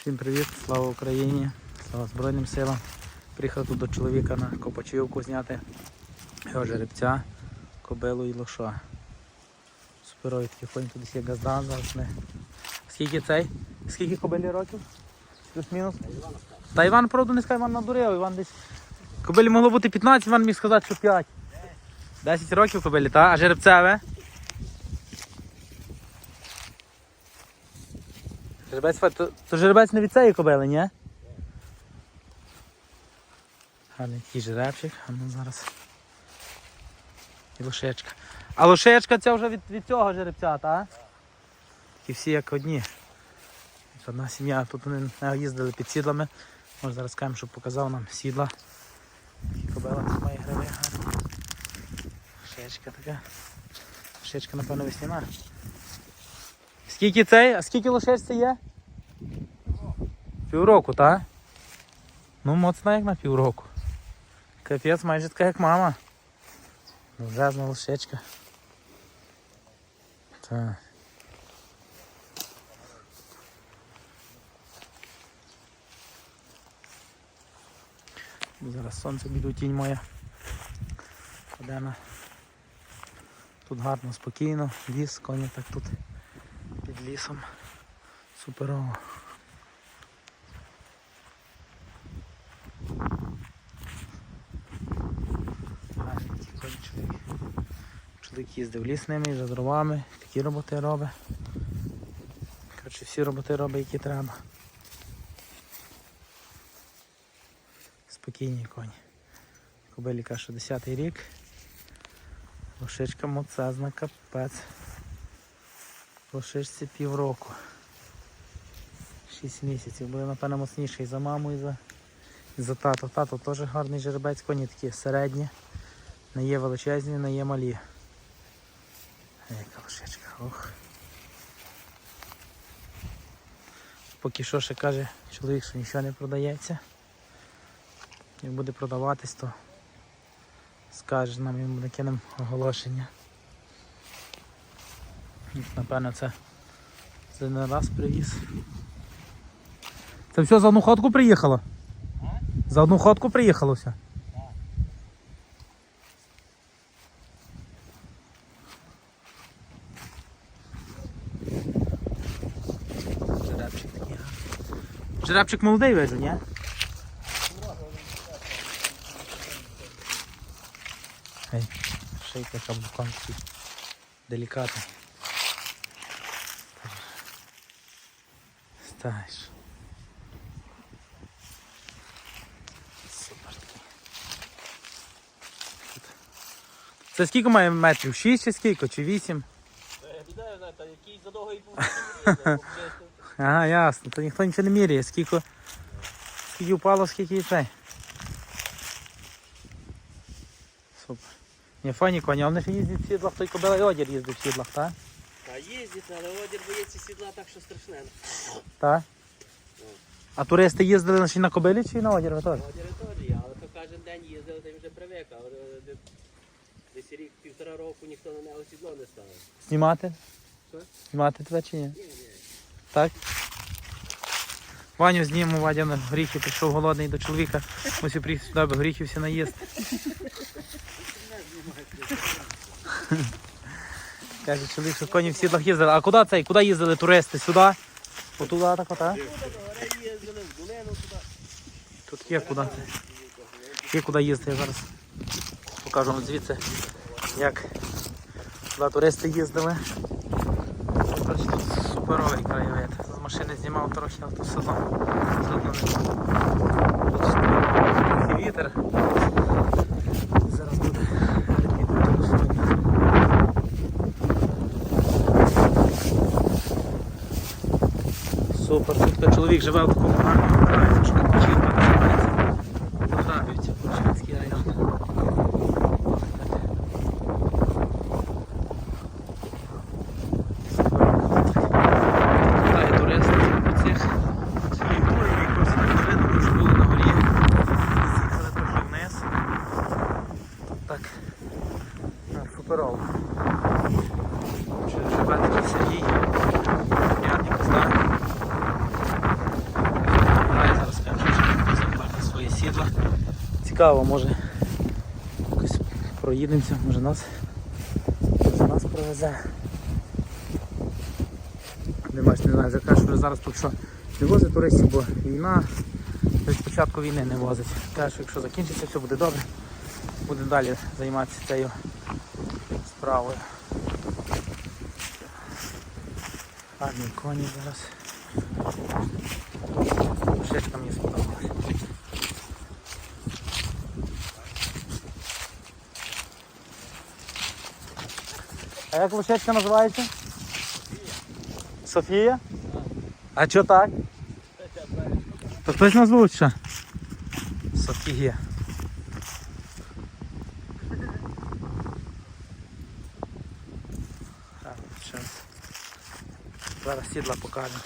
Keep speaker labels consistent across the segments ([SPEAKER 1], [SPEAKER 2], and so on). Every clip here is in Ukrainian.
[SPEAKER 1] Всім привіт, слава Україні, слава Збройним силам. Приїхав тут до чоловіка на Копачівку зняти його жеребця, кобилу і лоша. Суперові такі коні, тут є газдан зараз не. Скільки цей? Скільки кобилі років? Плюс-мінус? Та Іван, правду, не скаже, Іван надурив, Іван десь. Кобилі могло бути 15, Іван міг сказати, що 5. 10 років кобилі, та? А жеребцеве? Жеребець, фа- то, то жеребець не від цієї кобили, ні? Гарний такий жеребчик, а ну зараз. І лошечка. А лошечка ця вже від, від цього жеребця, та? І всі як одні. Одна сім'я, тут вони не їздили під сідлами. Може зараз скажемо, щоб показав нам сідла. Такі кобила це має гриви гарні. Лошечка така. Лошечка, напевно, весняна. Скільки цей? А скільки лошечці є? Півроку, так? Ну, моцна як на півроку. Капець, майже така як мама. Жезна лошечка. Так. Зараз сонце біду тінь моя. Подена. Тут гарно, спокійно, ліс, коні так тут під лісом. Суперово. Гарний такий коні чоловік. Чоловік їздив ліс з ними, за дровами, такі роботи робить. Коротше, всі роботи робить, які треба. Спокійні коні. Кобилі каже, що 10 рік. Лошичка моцезна, капець. Лошичці півроку. 6 місяців. Буде, напевно, моцніший за маму і за, і за тато. Тато теж гарний жеребець, коні такі середні. Не є величезні, не є малі. Яка лошичка, ох. Поки що ще каже чоловік, що нічого не продається. Як буде продаватись, то скаже нам, йому накинемо оголошення. Напевно, це за не раз привіз. Це все за одну ходку приїхало? За одну ходку приїхало все? Жеребчик такий. гарний. Жеребчик молодий вижу, ні? Ей, шийка каблуком такий делікатний. Стаєш. Супер такий. Це скільки має метрів? 6 чи скільки? Чи 8?
[SPEAKER 2] Відаю, знаєте, який задовгий був різав,
[SPEAKER 1] Ага, ясно. То ніхто нічого не міряє. Скільки, скільки впало, скільки і цей. Супер. Ні, фані коні, а вони ще їздять в сідлах, той кобила і одір їздить в сідлах, так?
[SPEAKER 2] Та їздить, але одір боїться сідла так, що страшне.
[SPEAKER 1] Так? А туристи їздили ще на кобилі чи на одір ви теж?
[SPEAKER 2] Одір теж є, але то кожен день їздив, то він вже привик, а вже де- десь рік, півтора року ніхто на нього сідло не ставив.
[SPEAKER 1] Знімати?
[SPEAKER 2] Що?
[SPEAKER 1] Знімати тебе чи ні?
[SPEAKER 2] Ні, ні.
[SPEAKER 1] Так? Ваню зніму, Вадя на горіхи прийшов голодний до чоловіка. Мусив приїхати сюди, аби горіхи всі наїсти. Каже, чоловік, що коні в сідлах їздили. А куди цей? Куди їздили туристи? Сюди? Отуди так ота? Тут є куди. Є куди їздити, я зараз покажу вам звідси, як туди туристи їздили. Тут суперовий краєвид. З машини знімав трохи, автосезон. тут вітер. Зараз буде. Супер, тут чоловік живе в такому гарному краї, що Кучівка називається. Заграбівці, Кучівський район. Вітаю туристів по цих своїх горах, якось не видно, ми вже були на горі. З'їхали трохи вниз. Тут так а, суперово. Чи живе такий Сергій? Ярник знає. Цікаво, може якось проїдемося, може нас, може нас провезе. Не бачите, не знаю, закажу, що зараз тут що не возить туристів, бо війна від початку війни не возить. Каже, що якщо закінчиться, все буде добре. Буде далі займатися цією справою. Гарні коні зараз. Шишка мені сподобалась. А як лошечка називається? Софія? А чого так? То хтось назвуть ще? Софія. Зараз сідла покажемо.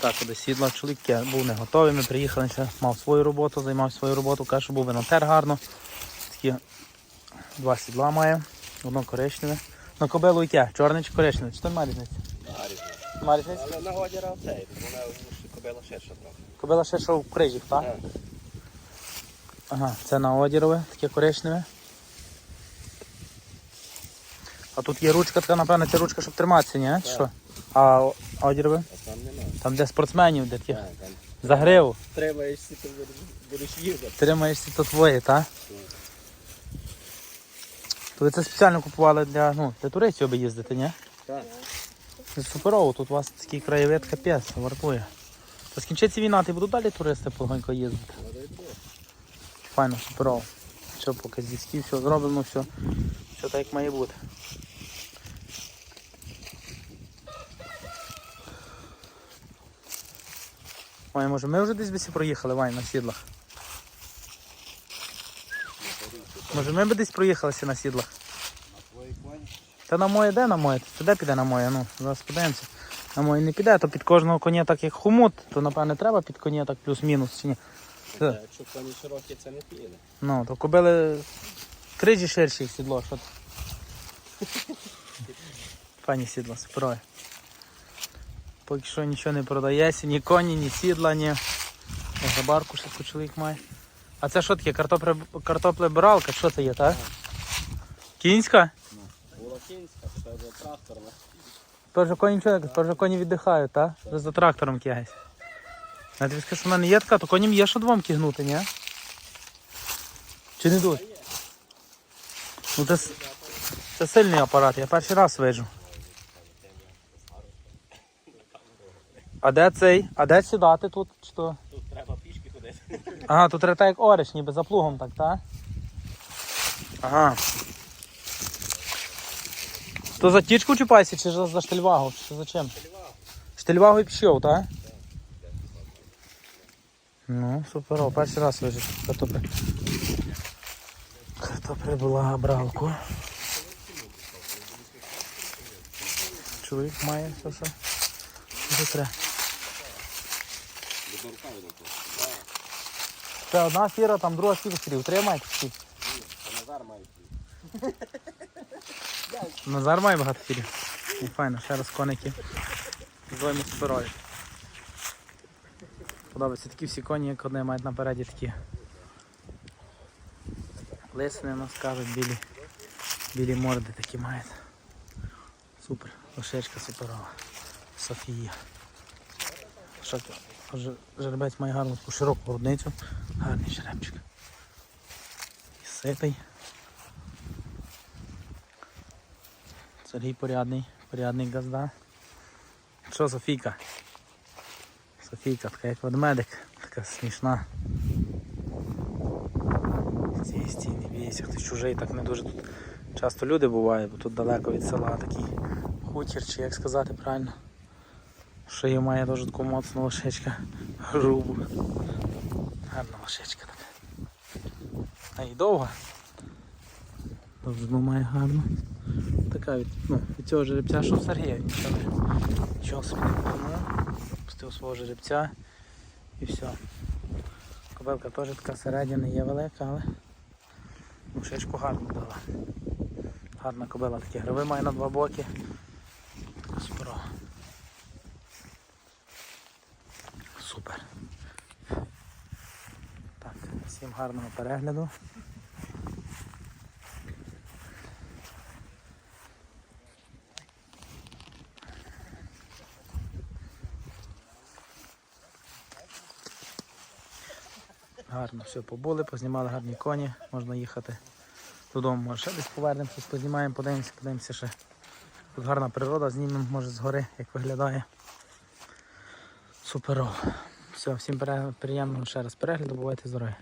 [SPEAKER 1] Так, до сідла чоловік я був не готовий, ми приїхали ще, мав свою роботу, займав свою роботу, каже, що був винотер гарно. Такі два сідла має, одно коричневе. На кобилу яке? Чорне чи коричневе? Чи то немає різниці? Немає різниці?
[SPEAKER 2] Але на годіра цей, вона кобила ширша трохи.
[SPEAKER 1] Кобила що в крижі, так?
[SPEAKER 2] Так.
[SPEAKER 1] Ага, це на одірове, таке коричневе. А тут є ручка, така, напевно, це ручка, щоб триматися, ні? Чи
[SPEAKER 2] Так.
[SPEAKER 1] що? А одірове?
[SPEAKER 2] А там нема.
[SPEAKER 1] Там де спортсменів, де ті
[SPEAKER 2] Так, там
[SPEAKER 1] загриву.
[SPEAKER 2] тримаєшся, ти будеш- їздити.
[SPEAKER 1] Тримаєшся то твоє, так? То ви це спеціально купували для, ну, для туристів, аби їздити, ні?
[SPEAKER 2] Так.
[SPEAKER 1] Це суперово, тут у вас такий краєвид капець, вартує. То скінчиться війна, ти будуть далі туристи полегонько їздити. Файно, суперово. Все, поки з все зроблено, все, все так як має бути. Ваня, може ми вже десь би проїхали, Ваня, на сідлах? Може ми б десь проїхалися на сідлах?
[SPEAKER 2] Твої коні?
[SPEAKER 1] Та на моє де на моє? Це де піде на моє? Ну, зараз подивимося. На моє не піде, то під кожного коня так як хомут, то напевне треба під коня так плюс-мінус чи ні. Це.
[SPEAKER 2] Якщо коні широкі, це не піде.
[SPEAKER 1] Ну, то кобили крижі ширші сідло, що ти. Пані сідло, суперове. Поки що нічого не продається, ні коні, ні сідла, ні. Забарку ще чоловік має. А це що таке? Картопля, картоплебиралка? Що це є, так? Кінська?
[SPEAKER 2] Була кінська, тепер вже тракторна.
[SPEAKER 1] Тепер же коні нічого, тепер же коні віддихають, так? Вже за трактором кигась. Я тобі скажу, що в мене є така, то коням є що двом кигнути, ні? Чи не дуже? Ну це, це сильний апарат, я перший раз вижу. А де цей? А де сідати тут? Чи то?
[SPEAKER 2] Тут треба.
[SPEAKER 1] Ага, тут треба так як ореш, ніби за плугом так, так? Ага. То за тічку чіпайся, чи за, за штельвагу, чи за чим? Штельвагу і пішов, так? Ну, супер, перший раз вижу, що картопля. Картопля була бралку. Чоловік має все, що. Треба. Це одна фіра, там друга скільки фірів. Тримайте всі.
[SPEAKER 2] Назар має.
[SPEAKER 1] Назар має багато фірів. І файно, ще раз коники. Двоєму суперові. Подобаються такі всі коні, як одне мають напереді такі. Лисини нас кажуть, білі, білі морди такі мають. Супер, лошечка суперова. Софія. Що Жеребець має гарну таку широку грудницю. Гарний жеребчик. І ситий. Сергій порядний, порядний газда. Що Софійка? Софійка, така як ведмедик, така смішна. Цієї стіни бійся, хтось чужий, так не дуже тут часто люди бувають, бо тут далеко від села такий хутір, чи як сказати правильно. Шию має дуже таку моцну лошечка, грубу. Гарна лошечка така. А і довга. Довжину має гарну. Така від, ну, від цього жеребця, що в Сергія, нічого, нічого собі не подумав. Пустив свого жеребця і все. Кобилка теж така середня, не є велика, але шишку гарно дала. Гарна кобила, такі гриви має на два боки. Така суперова. Супер. Всім гарного перегляду. Гарно все побули, познімали гарні коні, можна їхати додому. Може ще десь повернемося, познімаємо, подивимося, подивимося ще. Тут гарна природа, знімемо, може згори, як виглядає. Суперово. Все, всім приємного ще раз перегляду, бувайте здорові.